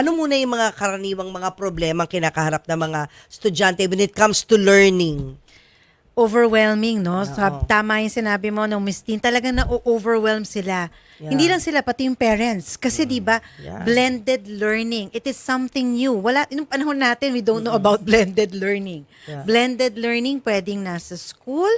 ano muna yung mga karaniwang mga problema kinakaharap ng mga estudyante when it comes to learning? overwhelming, no? So, Oo. tama yung sinabi mo, no, Miss Tin, talagang na-overwhelm sila. Yeah. Hindi lang sila, pati yung parents. Kasi, di ba, Yeah. blended learning, it is something new. Wala, yung panahon natin, we don't know about blended learning. Yeah. Blended learning, pwedeng nasa school,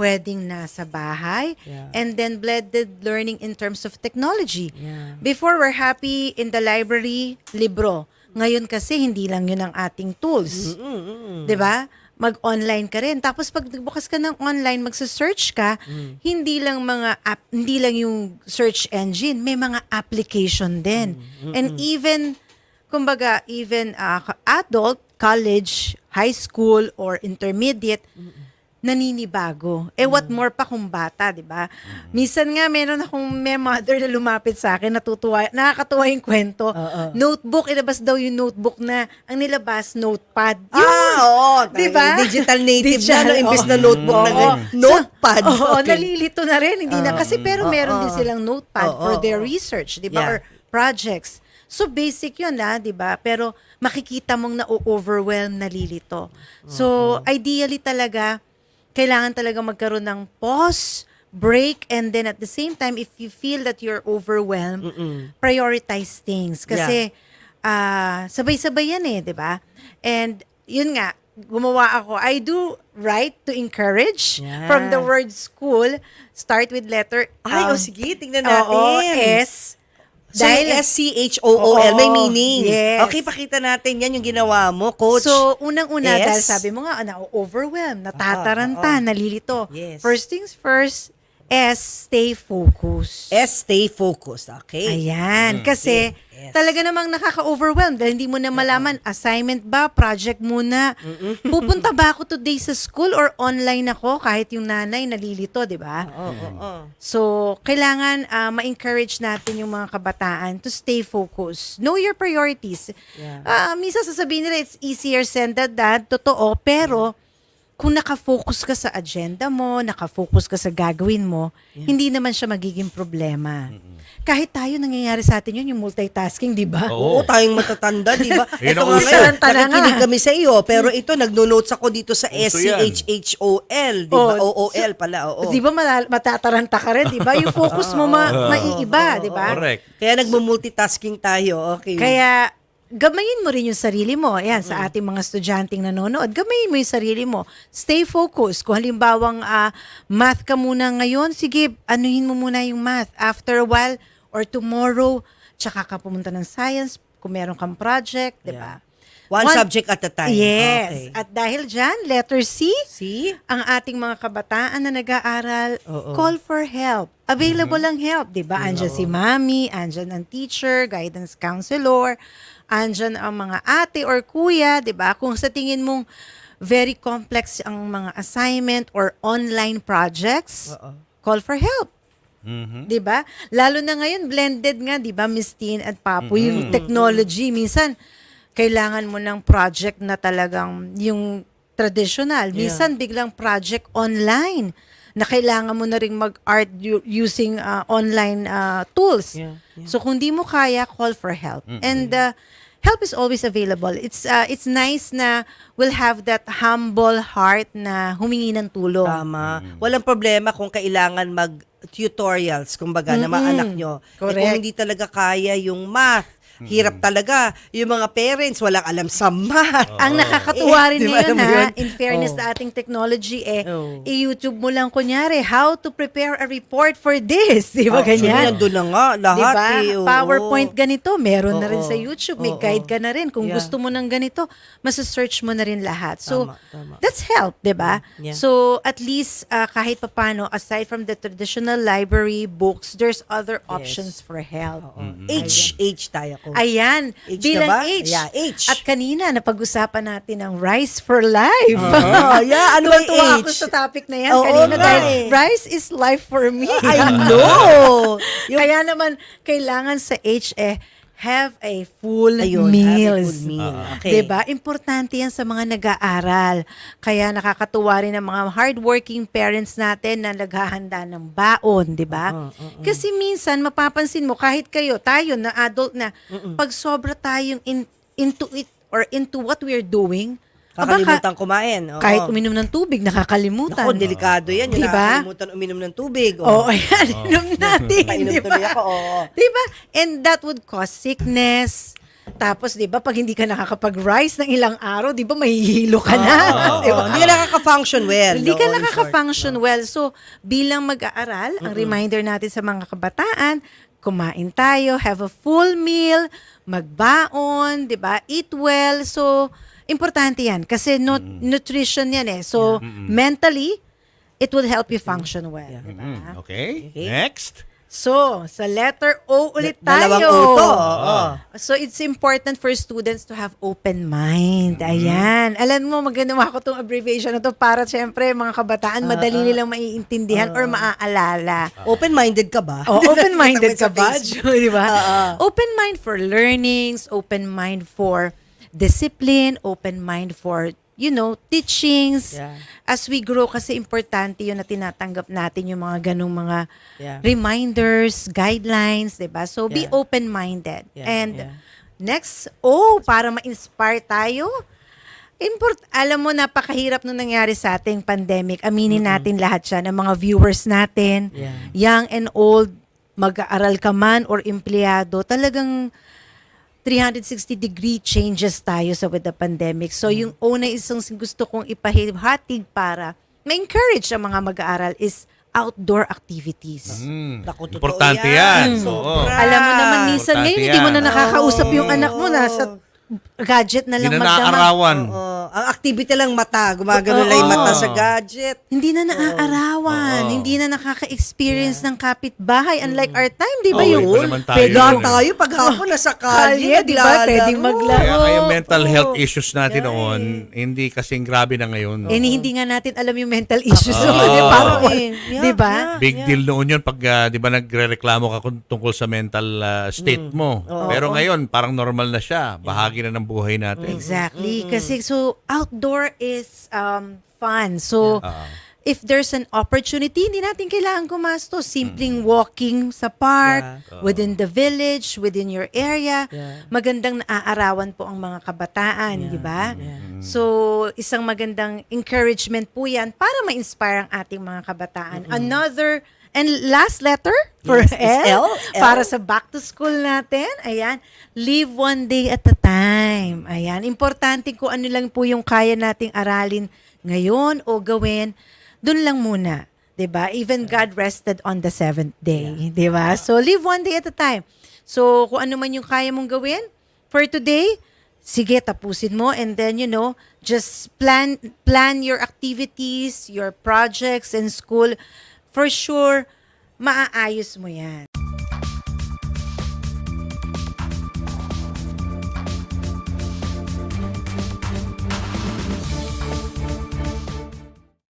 pwedeng nasa bahay, Yeah. and then blended learning in terms of technology. Yeah. Before, we're happy in the library, libro. Ngayon kasi, hindi lang yun ang ating tools. Mm-mm. 'di ba? Mag-online ka rin. Tapos pag bukas ka ng online, magsa-search ka, hindi lang mga app, hindi lang yung search engine, may mga application din. And even kumbaga even uh, adult, college, high school or intermediate naninibago. Eh what more pa kung bata, 'di ba? Minsan nga meron akong may mother na lumapit sa akin, natutuwa, nakakatuwa yung kwento. Oo. Notebook, ilabas daw yung notebook na ang nilabas notepad. Ah, oo. Di ba? Digital native Digital, na, no, imbes oo. na notebook na Oo. ganyan. Notepad. Oo, Okay. nalilito na rin. Hindi na kasi pero meron Oo. din silang notepad Oo, for their research, 'di ba? Yeah. Or projects. So basic 'yun ah, 'di ba? Pero makikita mong na-overwhelm, nalilito. So ideally talaga kailangan talaga magkaroon ng pause, break, and then at the same time, if you feel that you're overwhelmed, prioritize things. Kasi ah, sabay-sabay yan eh, di ba? And yun nga, gumawa ako. I do write to encourage Yeah. from the word school. Start with letter Ay, um, o sige, tingnan natin. Oo, S. So, Dahil- yung S-C-H-O-O-L, may Oo, meaning. yes. Okay, pakita natin yan yung ginawa mo, coach. So, unang-una, S. dahil sabi mo nga, na-overwhelm, natataranta, oo. nalilito. Yes. First things first, S, stay focused. S, stay focused. Okay. Ayan. Kasi, Yes. talaga namang nakaka-overwhelm dahil hindi mo na malaman, assignment ba, project muna. Pupunta ba ako today sa school or online ako kahit yung nanay nalilito, di ba? Oo, oo, oo. So, kailangan ah, ma-encourage natin yung mga kabataan to stay focused. Know your priorities. Yeah. Ah, minsan sasabihin nila, it's easier said than done. Totoo. Pero, kung nakafocus ka sa agenda mo, nakafocus ka sa gagawin mo, hindi naman siya magiging problema. Kahit tayo, nangyayari sa atin yun, yung multitasking, di ba? Oo, tayong matatanda, di ba? Ito ang nga ngayon, nakikinig kami sa iyo, pero ito, nagno-notes ako dito sa yan. S-C-H-H-O-L, di ba? O-O-L pala, oo. Di ba matataranta ka rin, di ba? Yung focus mo ma- maiiba, di ba? Correct. Kaya nagmo-multitasking tayo, okay. Kaya gamayin mo rin yung sarili mo. Ayan, sa ating mga estudyanteng nanonood, gamayin mo yung sarili mo. Stay focused. Kung halimbawang ah, math ka muna ngayon, sige, anuhin mo muna yung math. After a while or tomorrow, tsaka ka pumunta ng science kung meron kang project, di ba? One, One- subject at a time. Yes. Okay. At dahil dyan, letter C, See? ang ating mga kabataan na nag-aaral, Oo. call for help. Available ang help, di ba? Andyan si mami, andyan ang teacher, guidance counselor, andyan ang mga ate or kuya, di ba? Kung sa tingin mong very complex ang mga assignment or online projects, Oo. call for help. Mhm. 'di ba? Lalo na ngayon blended nga, 'di ba, Miss Tin at Papo, yung technology minsan kailangan mo ng project na talagang yung traditional. Minsan biglang project online na kailangan mo na ring mag-art using uh, online uh, tools. Yeah, So kung di mo kaya, call for help. And uh, help is always available. It's uh, it's nice na we'll have that humble heart na humingi ng tulong. Tama. Walang problema kung kailangan mag-tutorials, kumbaga, na mga anak nyo. Eh, kung Correct. hindi talaga kaya yung math, hirap talaga. Yung mga parents, walang alam sa math. Ang nakakatuwa rin Eh, di ba ngayon alam mo ha, yun? in fairness Oh. sa ating technology eh, Oh. i-YouTube mo lang kunyari, how to prepare a report for this. Di ba Actually, ganyan? nandun na nga, lahat Diba? eh. oo. PowerPoint ganito, meron na rin Oo. sa YouTube. May Oo. guide ka na rin. Kung Yeah. gusto mo ng ganito, masa-search mo na rin lahat. So, Tama, tama. that's help, di ba? Yeah. So, at least, uh, kahit papano, aside from the traditional library books, there's other options for help. H, H tayo ko. Ayan, H bilang? H. Yeah, H. At kanina, napag-usapan natin ang Rice for Life. Oh, yeah, ano ba Tuwa ako H? sa topic na yan Oo kanina nga dahil eh. rice is life for me. I know. Yung- Kaya naman, kailangan sa H eh, have a full Ayun, meals. have a full meal. Okay. 'Di ba? Importante 'yan sa mga nag-aaral. Kaya nakakatuwa rin ang mga hardworking parents natin na naghahanda ng baon, 'di ba? Kasi minsan mapapansin mo kahit kayo, tayo na adult na, pag sobra tayong in- into it or into what we're doing, Kakalimutan kumain. Oo. kahit uminom ng tubig, nakakalimutan. Ako, delikado yan. Yung Diba? nakakalimutan uminom ng tubig. Oo, oh, ayan, inom natin, Painom di tuloy ba? ako, oo. Di ba? And that would cause sickness. Tapos, di ba, pag hindi ka nakakapag-rise ng ilang araw, di ba, mahihilo ka na. Oo, di ba? Hindi ka nakaka-function well. Hindi ka no, in nakaka-function well. So, bilang mag-aaral, ang reminder natin sa mga kabataan, kumain tayo, have a full meal, magbaon, 'di ba? Eat well. So, importante 'yan kasi nut- nutrition 'yan eh. So, mentally it will help you function well, 'di ba? Mm, okay. Okay. Next. So, sa letter O ulit tayo. Dalawang uto. Oo. So, it's important for students to have open mind. Ayan. Alam mo, maganawa ko itong abbreviation na to para syempre mga kabataan, madali nilang maiintindihan or maaalala. Open-minded ka ba? Oh, open-minded Nakita ka ba, sa Facebook. Jo, di ba? Oo. Open mind for learnings, open mind for discipline, open mind for, you know, teachings. Yeah. As we grow, kasi importante yun na tinatanggap natin yung mga ganong mga Yeah. reminders, guidelines, di ba? So, be Yeah. open-minded. Yeah, And yeah. next, oh, para ma-inspire tayo, Import, alam mo, napakahirap nung nangyari sa ating pandemic. Aminin natin lahat siya ng mga viewers natin, Yeah. young and old, mag-aaral ka man or empleyado, talagang 360 degree changes tayo sa with the pandemic. So yung una isang gusto kong ipahihatig para ma-encourage ang mga mag-aaral is outdoor activities. Mm, Naku, totoo importante yan. yan. Mm. Sobra. Alam mo naman, minsan Importante ngayon, hindi mo na yan. nakakausap yung anak mo na sa gadget na lang Hindi na magdamag. naaarawan. Oo. Ang activity lang mata. Gumagano lang yung mata sa gadget. Hindi na naaarawan. Oo. Hindi na nakaka-experience ng kapitbahay. Unlike our time, di ba? Oo, yung iba naman tayo pwede yun tayo paghapon nasa kalye, Kalye, di ba? naglalaro. Pwedeng maglaro. Kaya yung mental Oo. health issues natin Yeah. noon, hindi kasing grabe na ngayon. Eh, hindi nga natin alam yung mental issues. Oo. Ba? Oo, eh. Yeah, Di ba? yeah. Big deal noon yun pag, ah, di ba, nagre-reklamo ka kung- tungkol sa mental ah, state mo. Pero ngayon, parang normal na siya. Bahagi na ng buhay natin. Exactly. Kasi so outdoor is um fun. So Oo. if there's an opportunity, hindi natin kailangan gumastos. Simpleng walking sa park, Yeah. within the village, within your area. Yeah. Magandang naaarawan po ang mga kabataan, di ba? Yeah. So, isang magandang encouragement po yan para ma-inspire ang ating mga kabataan. Another, and last letter for Yes, L, L, para sa back to school natin. Ayan, live one day at a time. Ayan, importante kung ano lang po yung kaya nating aralin ngayon o gawin, dun lang muna. 'di ba? Even God rested on the seventh day, 'di ba? So live one day at a time. So kung ano man yung kaya mong gawin for today, sige tapusin mo and then you know, just plan plan your activities, your projects in school. For sure, maaayos mo 'yan.